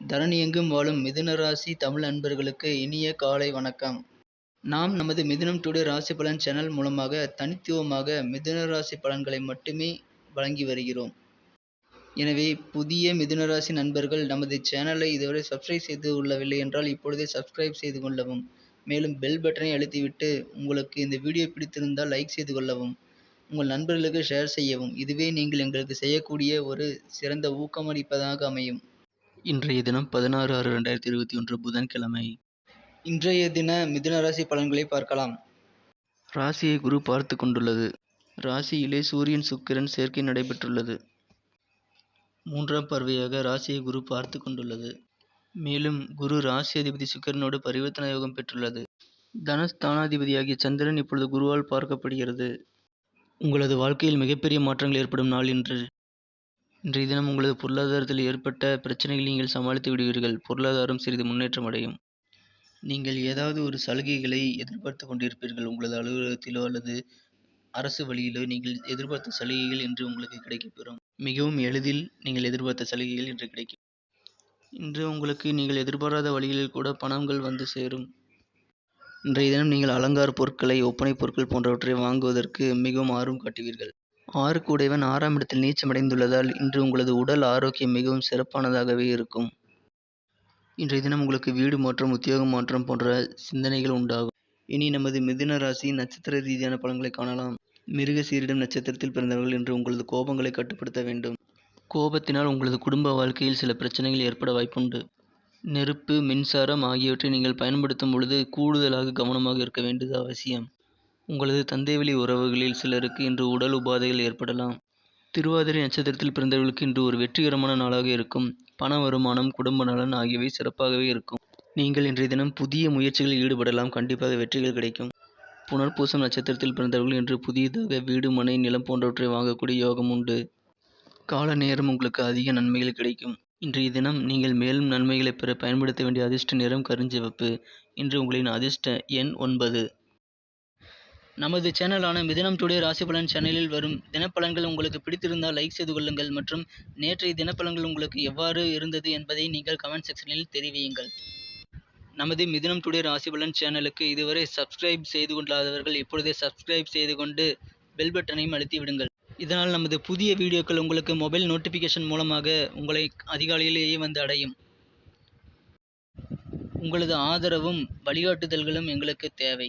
தரணி எங்கும் வாழும் மிதுன ராசி தமிழ் அன்பர்களுக்கு இனிய காலை வணக்கம். நாம் நமது மிதுனம் டுடே ராசி பலன் சேனல் மூலமாக தனித்துவமாக மிதுன ராசி பலன்களை மட்டுமே வழங்கி வருகிறோம். எனவே புதிய மிதுன ராசி நண்பர்கள் நமது சேனலை இதுவரை சப்ஸ்கிரைப் செய்து கொள்ளவில்லை என்றால் இப்பொழுதே சப்ஸ்கிரைப் செய்து கொள்ளவும். மேலும் பெல் பட்டனை அழுத்திவிட்டு உங்களுக்கு இந்த வீடியோ பிடித்திருந்தால் லைக் செய்து கொள்ளவும். உங்கள் நண்பர்களுக்கு ஷேர் செய்யவும். இதுவே நீங்கள் எங்களுக்கு செய்யக்கூடிய ஒரு சிறந்த ஊக்கமளிப்பதாக அமையும். இன்றைய தினம் பதினாறு ஆறு ரெண்டாயிரத்தி இருபத்தி ஒன்று புதன்கிழமை. இன்றைய தின மிதுன ராசி பலன்களை பார்க்கலாம். ராசியை குரு பார்த்து கொண்டுள்ளது. ராசியிலே சூரியன் சுக்கிரன் சேர்க்கை நடைபெற்றுள்ளது. மூன்றாம் பார்வையாக ராசியை குரு பார்த்து கொண்டுள்ளது. மேலும் குரு ராசி அதிபதி சுக்கிரனோடு பரிவர்த்தன யோகம் பெற்றுள்ளது. தனஸ்தானாதிபதியாகிய சந்திரன் இப்பொழுது குருவால் பார்க்கப்படுகிறது. உங்களது வாழ்க்கையில் மிகப்பெரிய மாற்றங்கள் ஏற்படும் நாள் இன்று. இன்றைய தினம் உங்களது பொருளாதாரத்தில் ஏற்பட்ட பிரச்சனைகளை நீங்கள் சமாளித்து விடுவீர்கள். பொருளாதாரம் சிறிது முன்னேற்றம் அடையும். நீங்கள் ஏதாவது ஒரு சலுகைகளை எதிர்பார்த்து கொண்டிருப்பீர்கள். உங்களது அலுவலகத்திலோ அல்லது அரசு வழியிலோ நீங்கள் எதிர்பார்த்த சலுகைகள் இன்று உங்களுக்கு கிடைக்கப்பெறும் மிகவும் எளிதில் நீங்கள் எதிர்பார்த்த சலுகைகள் இன்று கிடைக்கும். இன்று உங்களுக்கு நீங்கள் எதிர்பாராத வழிகளில் கூட பணங்கள் வந்து சேரும். இன்றைய தினம் நீங்கள் அலங்கார பொருட்களை ஒப்பனை பொருட்கள் போன்றவற்றை வாங்குவதற்கு மிகவும் ஆர்வம் காட்டுவீர்கள். ஆறு கூடைவன் ஆறாம் இடத்தில் நீச்சமடைந்துள்ளதால் இன்று உங்களது உடல் ஆரோக்கியம் மிகவும் சிறப்பானதாகவே இருக்கும். இன்றைய தினம் உங்களுக்கு வீடு மாற்றம் உத்தியோக மாற்றம் போன்ற சிந்தனைகள் உண்டாகும். இனி நமது மிதுன ராசி நட்சத்திர ரீதியான பலன்களை காணலாம். மிருக சீரிடம் நட்சத்திரத்தில் பிறந்தவர்கள் இன்று உங்களது கோபங்களை கட்டுப்படுத்த வேண்டும். கோபத்தினால் உங்களது குடும்ப வாழ்க்கையில் சில பிரச்சனைகள் ஏற்பட வாய்ப்புண்டு. நெருப்பு மின்சாரம் ஆகியவற்றை நீங்கள் பயன்படுத்தும் பொழுது கூடுதலாக கவனமாக இருக்க வேண்டியது அவசியம். உங்களது தந்தைவெளி உறவுகளில் சிலருக்கு இன்று உடல் உபாதைகள் ஏற்படலாம். திருவாதிரை நட்சத்திரத்தில் பிறந்தவர்களுக்கு இன்று ஒரு வெற்றிகரமான நாளாக இருக்கும். பண வருமானம் குடும்ப நலன் ஆகியவை சிறப்பாகவே இருக்கும். நீங்கள் இன்றைய தினம் புதிய முயற்சிகளில் ஈடுபடலாம். கண்டிப்பாக வெற்றிகள் கிடைக்கும். புனர்பூசம் நட்சத்திரத்தில் பிறந்தவர்கள் இன்று புதியதாக வீடு மனை நிலம் போன்றவற்றை வாங்கக்கூடிய யோகம் உண்டு. கால நேரம் உங்களுக்கு அதிக நன்மைகள் கிடைக்கும். இன்றைய தினம் நீங்கள் மேலும் நன்மைகளை பெற பயன்படுத்த வேண்டிய அதிர்ஷ்ட நிறம் கருஞ்சிவப்பு. இன்று உங்களின் அதிர்ஷ்ட எண் ஒன்பது. நமது சேனலான மிதுனம் டுடே ராசி பலன் சேனலில் வரும் தினப்பலன்கள் உங்களுக்கு பிடித்திருந்தால் லைக் செய்து கொள்ளுங்கள் மற்றும் நேற்றைய தினப்பலன்கள் உங்களுக்கு எவ்வாறு இருந்தது என்பதை நீங்கள் கமெண்ட் செக்ஷனில் தெரிவியுங்கள். நமது மிதுனம் டுடே ராசி பலன் சேனலுக்கு இதுவரை சப்ஸ்கிரைப் செய்து கொள்ளாதவர்கள் இப்பொழுதே சப்ஸ்கிரைப் செய்து கொண்டு பெல் பட்டனையும் அழுத்தி விடுங்கள். இதனால் நமது புதிய வீடியோக்கள் உங்களுக்கு மொபைல் நோட்டிஃபிகேஷன் மூலமாக உங்களை அதிகாலையிலேயே வந்து அடையும். உங்களது ஆதரவும் வழிகாட்டுதல்களும் எங்களுக்கு தேவை.